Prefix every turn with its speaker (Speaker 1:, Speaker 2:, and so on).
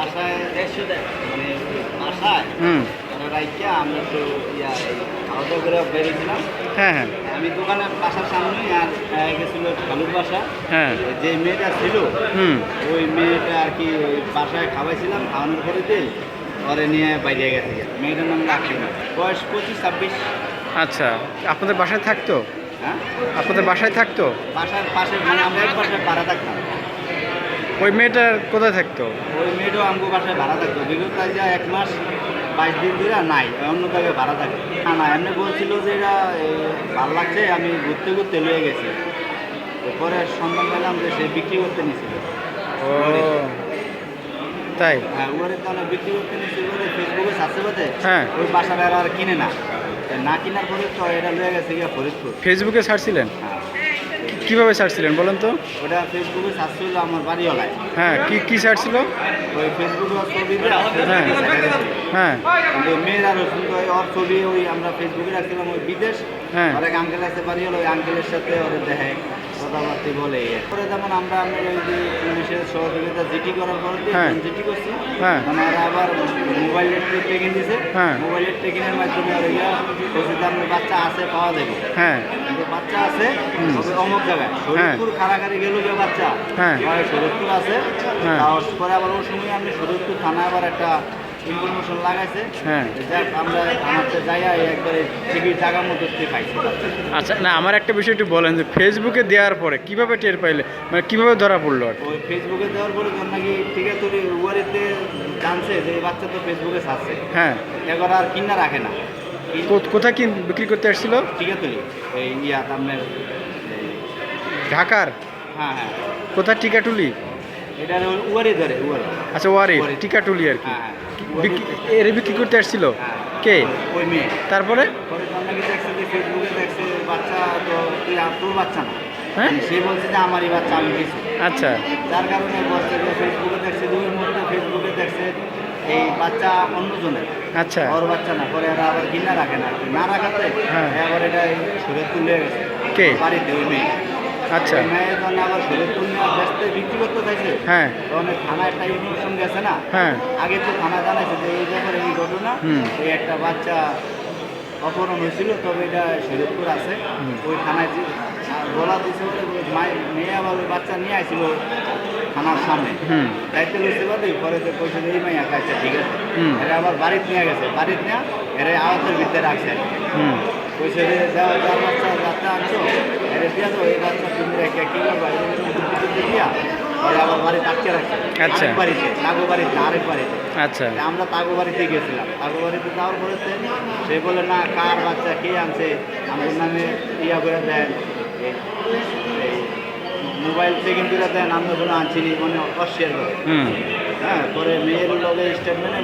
Speaker 1: মানে
Speaker 2: হুম।
Speaker 1: বেরিয়েছিলাম।
Speaker 2: হ্যাঁ হ্যাঁ।
Speaker 1: আমি দোকানে বাসার সামনে আর গেছিল বাসা।
Speaker 2: হ্যাঁ।
Speaker 1: যে মেয়েটা ছিল
Speaker 2: হুম।
Speaker 1: ওই মেয়েটা আর কি বাসায় খাওয়াইছিলাম খাওয়ানোর পরেতে পরে নিয়ে বাইরে গেছে। মেয়েটার নাম রাখি বয়স পঁচিশ ছাব্বিশ।
Speaker 2: আচ্ছা আপনাদের বাসায় থাকতো?
Speaker 1: হ্যাঁ?
Speaker 2: আপনাদের বাসায় থাকতো?
Speaker 1: বাসার পাশে মানে আমরা এক বাসায় ভাড়া থাকতাম।
Speaker 2: ওই মেয়েটার কোথায় থাকতো?
Speaker 1: ওই মেয়েটাও আমগো বাসায় ভাড়া থাকতো। বিগত যা এক মাস বাইশ দিন ধরে নাই অন্য জায়গায় ভাড়া থাকে। না না এমনি বলছিল যে এরা এ, ভালো লাগছে আমি ঘুরতে ঘুরতে লয়ে গেছি। পরে সন্ধান পেলাম যে সে বিক্রি করতে নিছিল।
Speaker 2: ও তাই?
Speaker 1: হ্যাঁ ওরে তাহলে বিক্রি করতে বলে ফেসবুকে সাথে সাথে
Speaker 2: হ্যাঁ।
Speaker 1: ওই বাসাটা আর কিনে না। না কেনার পরে তো এটা লয়ে গেছে গিয়া ফরিদপুর।
Speaker 2: ফেসবুকে ছাড়ছিলেন
Speaker 1: হ্যাঁ।
Speaker 2: কীভাবে ছাড়ছিলেন বলেন তো?
Speaker 1: ওটা ফেসবুকে সার্চ আমার বাড়িওয়ালায়।
Speaker 2: হ্যাঁ কি কি ছাড়ছিল
Speaker 1: ওই ফেসবুকে ওর ছবি দিয়ে
Speaker 2: হ্যাঁ।
Speaker 1: ফেসবুকে
Speaker 2: হ্যাঁ।
Speaker 1: ওই মেয়ের আরও সুন্দর ওর ছবি ওই আমরা ফেসবুকে রাখছিলাম ওই বিদেশ।
Speaker 2: হ্যাঁ।
Speaker 1: অনেক আঙ্কেল আছে বাড়ি হলো ওই আঙ্কেলের সাথে ওদের দেখে কথাবার্তি বলে পরে যেমন আমরা আমরা ওই যে পুলিশের সহযোগিতা জিটি করার পরে
Speaker 2: হ্যাঁ।
Speaker 1: জিটি করছি। মানে ওরা আবার মোবাইলের টেকিং দিছে
Speaker 2: হ্যাঁ।
Speaker 1: মোবাইলের টেকিংয়ের মাধ্যমে আর ইয়া বলছে যে আপনার বাচ্চা আছে পাওয়া যাবে
Speaker 2: হ্যাঁ
Speaker 1: কিন্তু বাচ্চা আছে। তবে অমুক জায়গায় শরীরপুর কারাগারে গেল যে বাচ্চা
Speaker 2: হ্যাঁ।
Speaker 1: শরীরপুর আছে
Speaker 2: হ্যাঁ।
Speaker 1: তার পরে আবার ওই সময় আমি শরীরপুর থানায় আবার একটা লাগাইছে।
Speaker 2: হ্যাঁ।
Speaker 1: আমরা যাইয়া একবারে জায়গা মতো পাইছি।
Speaker 2: আচ্ছা না আমার একটা বিষয় একটু বলেন যে ফেসবুকে দেওয়ার পরে কীভাবে টের পাইলে? মানে কীভাবে ধরা পড়ল আর
Speaker 1: ওই ফেসবুকে দেওয়ার পরে যখন নাকি ঠিক আছে তোর জানছে যে বাচ্চা তো ফেসবুকে ছাড়ছে।
Speaker 2: হ্যাঁ।
Speaker 1: এবার আর কিনা রাখে না।
Speaker 2: কোথায় কি বিক্রি করতে আসছিল?
Speaker 1: আছে এই ইয়া আপনার
Speaker 2: ঢাকার?
Speaker 1: হ্যাঁ হ্যাঁ।
Speaker 2: কোথায়? টিকাটুলি
Speaker 1: এটা উয়ারি ধরে উয়ারি
Speaker 2: আচ্ছা ওয়ারি
Speaker 1: ওয়ারি।
Speaker 2: টিকাটুলি আর কি।
Speaker 1: হ্যাঁ হ্যাঁ।
Speaker 2: এর বিক্রি করতে আসছিল। কে?
Speaker 1: ওই মেয়ে।
Speaker 2: তারপরে?
Speaker 1: দেখছে যে ফেসবুকে দেখছে বাচ্চা তো আর তোর বাচ্চা না।
Speaker 2: হ্যাঁ?
Speaker 1: সে বলছে যে আমারই বাচ্চা আমি
Speaker 2: আচ্ছা।
Speaker 1: যার কারণে ফেসবুকে দেখছে দুই মুহূর্তে ফেসবুকে দেখছে এই বাচ্চা অন্যজনের।
Speaker 2: আচ্ছা।
Speaker 1: ওর বাচ্চা না পরে এরা আবার রাখে না। না রাখাতে
Speaker 2: হ্যাঁ।
Speaker 1: এবার এটা সুরে তুলে গেছে
Speaker 2: কে?
Speaker 1: বাড়িতে ওই মেয়ে।
Speaker 2: আচ্ছা। হ্যাঁ। হ্যাঁ।
Speaker 1: আগে তো থানা জানাইছে যে এই ব্যাপারে এই ঘটনা একটা বাচ্চা অপহরণ হয়েছিল তবে এটা শরীরপুর আছে ওই থানায় যে বলা দিয়েছে মেয়ে আবার ওই বাচ্চা নিয়ে আসছিল থানার সামনে দায়িত্ব লইতে পারবে পরে তো কইছে এই মাইয়া খাইছে ঠিক আছে। এরা আবার বাড়িতে নিয়ে গেছে বাড়িতে নিয়ে এরা আওয়াজের ভিতরে রাখছে কইছে যে যাওয়ার বাচ্চা যাত্রা আনছো এরা দিয়া তো এই বাচ্চা তুমি রেখে কি করবা এরকম বুদ্ধি টুদ্ধি দিয়া এরা আবার বাড়িতে আটকে রাখছে
Speaker 2: আচ্ছা।
Speaker 1: বাড়িতে তাগো বাড়িতে আরেক বাড়িতে।
Speaker 2: আচ্ছা।
Speaker 1: আমরা তাগো বাড়িতে গেছিলাম। তাগো বাড়িতে যাওয়ার সে বলে না কার বাচ্চা কে আনছে? আমার নামে ইয়া করে দেন। মোবাইল চেকিং করে দেন। আমরা কোনো আনছিনি মানে অস্বীকার করে। হ্যাঁ পরে মেয়ের লগে স্টেটমেন্টে